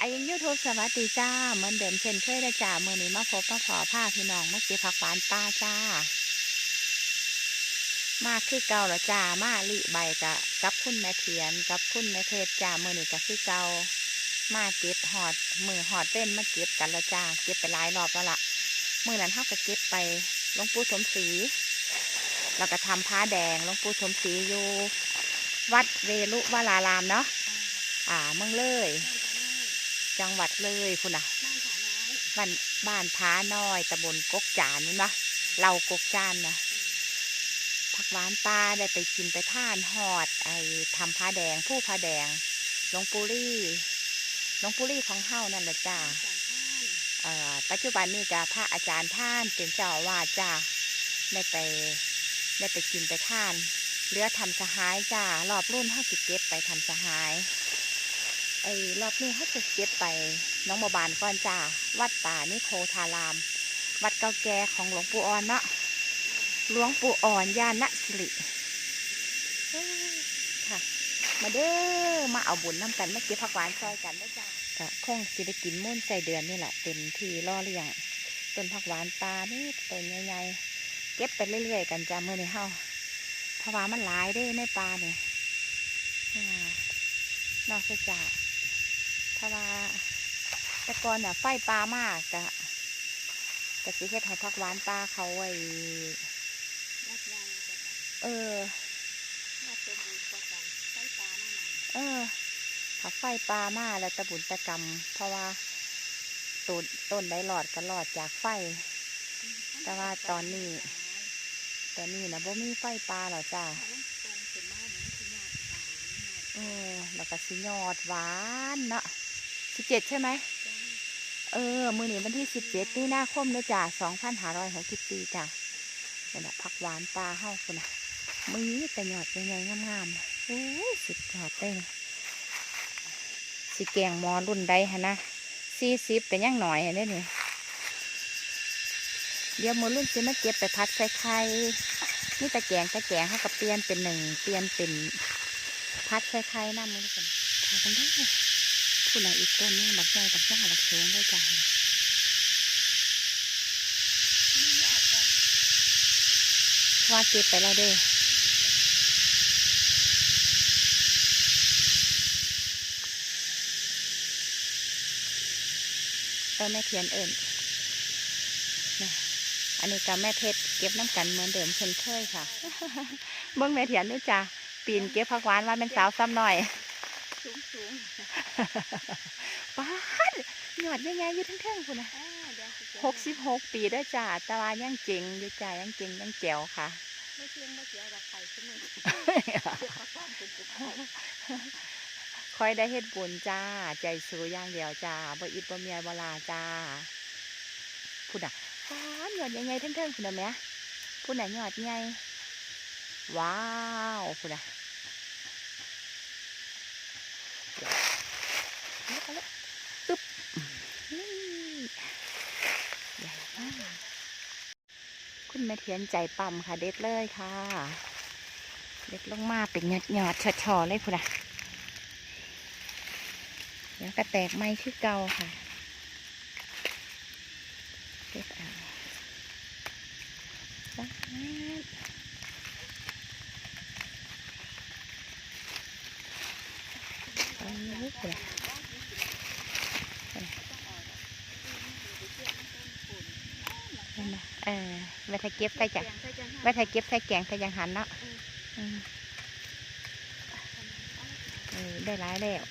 ไอ้ยังยูทูบสวัสดีจ้าเหมือนเดิมเช่นเคยนะจ้ามื่อนี้มาพบมาขอผ้าพี่น้องมาเก็บผักหวานป้าจ้า มาคือเก่าล้วจ้ามาลิใบกะกับคุณแม่เทียนกับคุณแม่เทพจ้ามื่อนี้ก็คือเก่ามาเก็บหอดมือหอดเต้นมาเก็บกันล้วจ้าเก็บไปหลายรอบแล้วละมื่อนั้นเท่ากับเก็บไปหลวงปู่สมศรีแล้วก็ทำผ้าแดงหลวงปู่สมศรีอยู่ วัดเวลุวรารามเนาะอ่าเมืองเลย จังหวัดเลยคุณน่ะบ้านบ้านพ้าน้อยตำบลกกจานนี่นะเรากกจานนะผักหวานปลาได้ไปกินไปท่านหอด ไอ้ทำผ้าแดงผู้ผ้าแดงหลวงปูรี่หลวงปูรี่ของเฮานั่นแหละจ้าเอ่อปัจจุบันนี้จะพระอาจารย์ท่านเป็นเจ้าอาวาดจ้าได้ไปได้ไปกินไปท่านเหลือทำสหายจ้ารอบรุ่นห้าสิบเก็บไปทำสหาย ไอ้รอบนี้เขาจะเก็บไปน้องบาบานก่อนจ้าวัดป่านิโคทาราม วัดเก่าแก่ของหลวงปู่อ่อนเนาะหลวงปู่อ่อนย่านณสิริค่ะ มาเด้อมาเอาบุญน้ำกันมาเก็บผักหวานซอยกันได้จ้าก็คงสิได้กินมุ่นใส่เดือนนี่แหละเต็มที่ล่อเลี้ยงต้นผักหวานปลานี่ต้นใหญ่ๆเก็บไปเรื่อยๆกันจ้าเมื่อในี้เฮาเพราะว่ามันหลายเด้ในปลาเนี่ยนอกจาก เพราะว่าแต่ก่อนน่ะไฟปลามากกะกะสิเฮ็ดให้พักหวานปลาเขาไว้เออเออถ้าไฟปลามาแล้วตะบุญตะกรรม เพราะว่าต้นต้นได้หลอดก็หลอดจากไฟ แต่ว่าตอนนี้ ตอนนี้นะบ่มีไฟปลาหรอจ้าเออแล้วก็สิยอดหวานเนาะ สิบเจ็ดใช่ไหมเออ มือหนีวันที่สิบเจ็ดนี่หน้าคมเลยจ้ะสองพันหาร้อยหกสิบปีจ้ะเนี่นแหละผักหวานปลาเฮ้าคุณนะมือแต่หยอดใหญ่ๆงามๆโอ้ยสุดยอดเต้นสิแกงมอรุ่นใดฮะนะสี่สิบเป็นยังหน่อยเนี่ยนี่เดี๋ยวมือรุ่นสิมาเก็บไปพัดใส่ไข่นี่ตะแกงตะแกงเขากับเปลี่ยนเป็นหนึ่งเปลี่ยนเป็นพัดใส่ไข่น้ำมือกันทำกันได้ ผู้ใดอีกต้นนี่บักใหญ่บักย่าบักสูงได้จ้ะว่าเก็บไปแล้วเด้อเออแม่เทียนเอิญนะอันนี้กับแม่เพชรเก็บน้ำกันเหมือนเดิมเช่นเคยค่ะ เบิ้งแม่เทียนด้วยจ้ะปีนเก็บผักหวานว่าเป็นสาวซ้ำหน่อย สูงสูง ป้าดหยอดยังไงอยู่ทั้งเท่งคุณนะอ่าเดี๋ยวจะหกสิบหกปีได้อจ้าแต่ว่ายังเจ๋งอยู่จ้ายังเจ๋งยังแจ๋วค่ะไม่เที่ยงไม่เสียกับใครใช่ไหมเดี๋ยวเขาสร้างเป็นจุดไฟคอยได้เฮ็ดบุญจ้า ใจสู้อย่างเดียวจ้าบ่อิดบ่เมียบ่ลาจ้าพูดอะป้าดหยอดยังไงทั้งเท่งคุณนะแม่พูดอะหยอดยังไงว้าวพูดอะ เดี๋ยวตึ๊บนี่ใหญ่มากคุณแม่เทียนใจปั๊มค่ะ เด็ดเลยค่ะ เด็ดลงมาเป็นหยอดหยอดๆชอๆเลยคุณอะเดี๋ยวก็แตกไม้คือเก่าค่ะเด็ดเอาว้าวเอาลูกเลยเห็นไหม เออเวลาเก็บใส่จ้ะแกงใส่จังไว้ถ้าเก็บใส่แกงใส่ยังหันเนาะอืมเออได้หลายแล้ว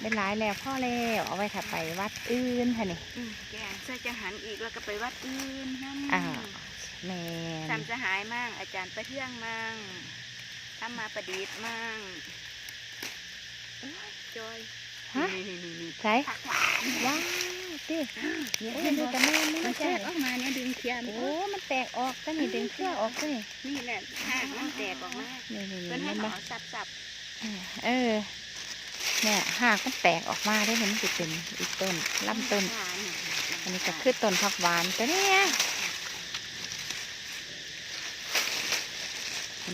ได้หลายแล้วพ่อแล้วเอาไว้ถ้าไปวัดอื่นค่ะนี่อืมแกงใส่จังหันอีกแล้วก็ไปวัดอื่นนั่นอ่าแมนทำสหายมั่งอาจารย์ประเทืองมั่งทำมาประดิษฐ์มั่งโอ้ยจอย ฮะนี่นี่นี่ใช่ผักหวานว้าวดิเนี่ยโอ้ยเห็นดูบ่แต่แม่นี่มัไม่นแตใช่กออกมาเนี่ยดึงเทียนโอ้มันแตกออกก็นี่ดึงเครื่องออกก็นี่นี่แหละหากมันแตกออกมานี่นี่เพิ่นให้มันหมมาอสับสับเออเนี่ยหากมันแตกออกมาได้เห็นมันจะเป็นอีกต้นลำต้น อันนี้ก็คือต้นผักหวานตัวเนี้ย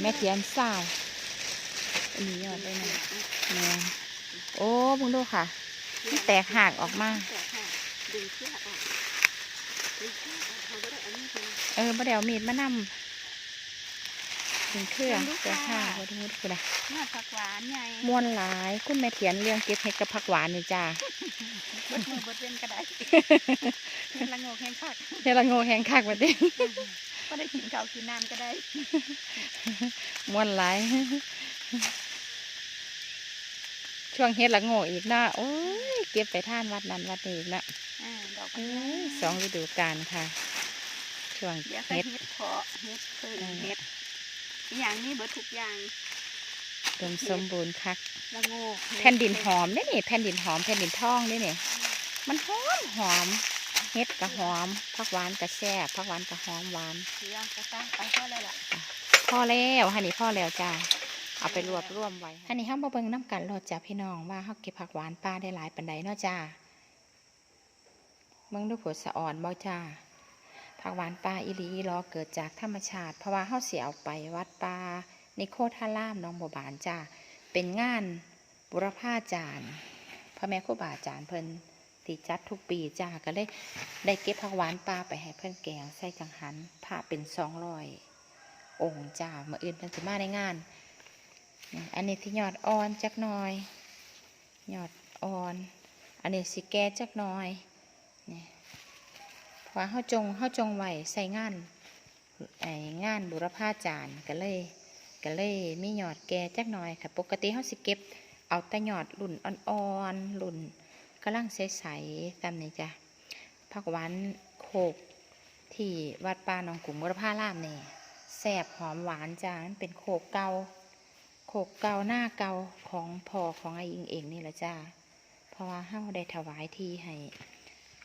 แม่เทียนสาวอันนี้ยอดได้นะแม่ โอ้มึงดูค่ะมันแตกหักออกมาแตกหักดึงเชือกออกดึงเชือกออกเขาก็ได้เอามีดมาเออบ่ได้เอามีดมานำถึงเครื่องแตกหักบ่ดูดูนะยอดผักหวานใหญ่ม่วนหลายคุณแม่เถียนเรื่องเก็บเห็ดกับผักหวานนี่จ้าบดมือบดเว้นก็ได้เฮ็ดละโงกแห้งคักเฮ็ดละโงแหงคักบัดนี้ก็ได้กินข้าวกินน้ำก็ได้ม่วนหลาย ช่วงเฮ็ดละโงอีกเนาะโอ้ยเก็บไปท่านวัดนั้นวัดนี้อีกเนาะอ่าดอกเอ้มันยสองฤดูกาลค่ะ ช่วงเดี๋ยวก็เฮ็ดเฮ็ดเพาะเฮ็ดเพิ่งเออเฮ็ดอหย่างนี้เบิดทุกอย่างรวมสมบูรณ์คัก ละโงกเฮ็แผ่นดินหอมเด้นี่แผ่นดินหอมแผ่นดินทองเด้นี่มันหอมหอมเฮ็ดกะหอมผักหวานกะแซ่บผักหวานกะหอมหวานเสียงกระซังไปเท่าไรล่ะพอแล้วฮันนี่พอแล้วจ้า เอาไปรวบรวมไว้ฮันนี่ห้ามมาเบิ่งน้ำกันโลดจ้าพี่น้องว่าเฮาเก็บผักหวานป้าได้หลายปันใดเนาะจ้าเบิ่งดูผลสะอ่อนบ่จ้าผักหวานป้าอีลีรอเกิดจากธรรมชาติ เพราะว่าเฮาสิเอาไปวัดป่านิโคท่ารามน้องบัวบานจ้าเป็นงานบุรพาจารย์พ่อแม่ครูบาอาจารย์เพิ่นตีจัดทุกปีจ้าก็เลยได้เก็บผักหวานป้าไปให้เพิ่นแกงใส่จังหันผ้าเป็นสองร้อยองค์จ้ามาอื่นเพิ่นสิมาในงาน อันนี้ที่ยอดอ่อนจักหน่อยยอดอ่อน อันนี้สิแก่จักหน่อยนี่พราะว่าเฮาจงเฮาจงไหวใส่งานไองานบุรพาจารย์ก็เลยก็เลยมียอดแก่จักหน่อยค่ะ ปกติเฮาสิเก็บ เอาแต่หยอดรุ่นอ่อนๆรุ่นกำลังใสๆตามนี้จ้ะผักหวานโขกที่วัดป่าหนองกลุ่มบุรพารามนี่แสบหอมหวานจ้ามันเป็นโขกเกา โขกเกาหน้าเกาของพ่อของไอ้อิงเองนี่แหละจ้า เพราะว่าเฮาได้ถวายที่ให้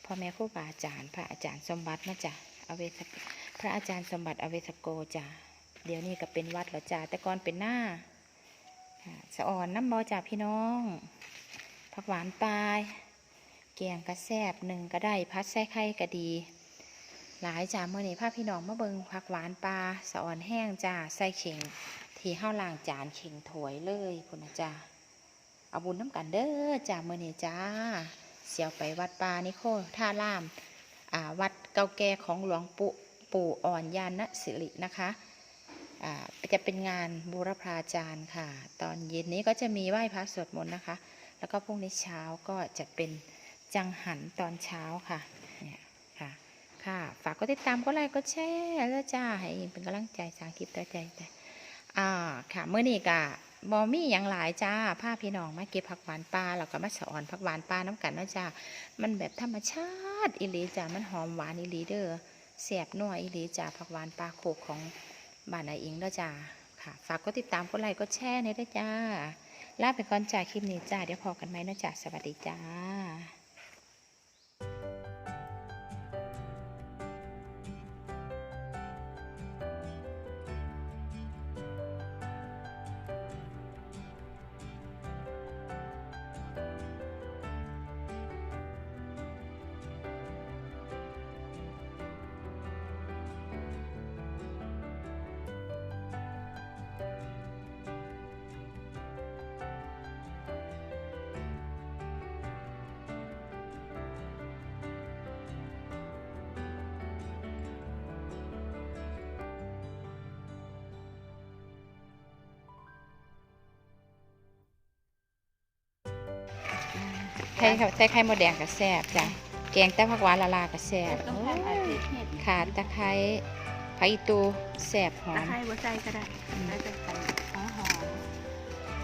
พ่อแม่ครูบาอาจารย์ พระอาจารย์สมบัตินะจ้ะอเวสพระอาจารย์สมบัติอเวสโกจ้าเดี๋ยวนี้ก็เป็นวัดแล้วจ้าแต่ก่อนเป็นหน้าสะอ่อนน้ำบอจ้าพี่น้องผักหวานปลายแกงกระแซบหนึ่งก็ได้พัดใส่ไข่ก็ดี หลายจ้าเมื่อนี้พาพี่น้องมาเบิงผักหวานปลาสะอ่อนแห้งจ้าใส่เข่ง ที่ห้าล่างจานเข่งถวยเลยพุ่นะจ้าเอาบุญน้ำกันเด้อจ้าเมื่อนี้จ้า เสียวไปวัดปานิโคท่าล่ามอ่าวัดเก่าแก่ของหลวงปู่ปู่อ่อนยานสิรินะคะอ่าจะเป็นงานบูรพาจารย์ค่ะ ตอนเย็นนี้ก็จะมีไหว้พระสวดมนต์นะคะ แล้วก็พรุ่งนี้เช้าก็จะเป็นจังหันตอนเช้าค่ะเนี่ยค่ะ ค่ะ ฝากกดติดตามกดไลค์กดแชร์แล้วจ้าให้เป็นกำลังใจสร้างคลิปต่อใจแต่ อ่าค่ะเมื่อนี้กะบอมี่อย่างหลายจ้าผ้าพี่น้องมาเก็บผักหวานปลาแล้วก็มาสอนผักหวานปลาน้ำกันเนะจ้ามันแบบธรรมชาติอีหลีจ้ามันหอมหวานอีหลีเด้อแสบนัวอีหลีจ้าผักหวานปลาโขกของบ้านไออิงเด้อจ้าค่ะ ฝากกดติดตามกดไลค์กดแชร์เนี่ยด้วยจ้าลาไปก่อนจ้าคลิปนี้จ้าเดี๋ยวพอกันไหมเนะจ้าสวัสดีจ้า ข่ค่ะใส่ไข่มดแดงกับแซ่บจ้ะแกงแต่ผักหวานละลากับแซ่บต้องทำอาทิตย์เห็ดขาตะไคร้ผักอีตูแซ่บหอตะมไคร้หัวใจก็ได้อืมแล้วจะใส่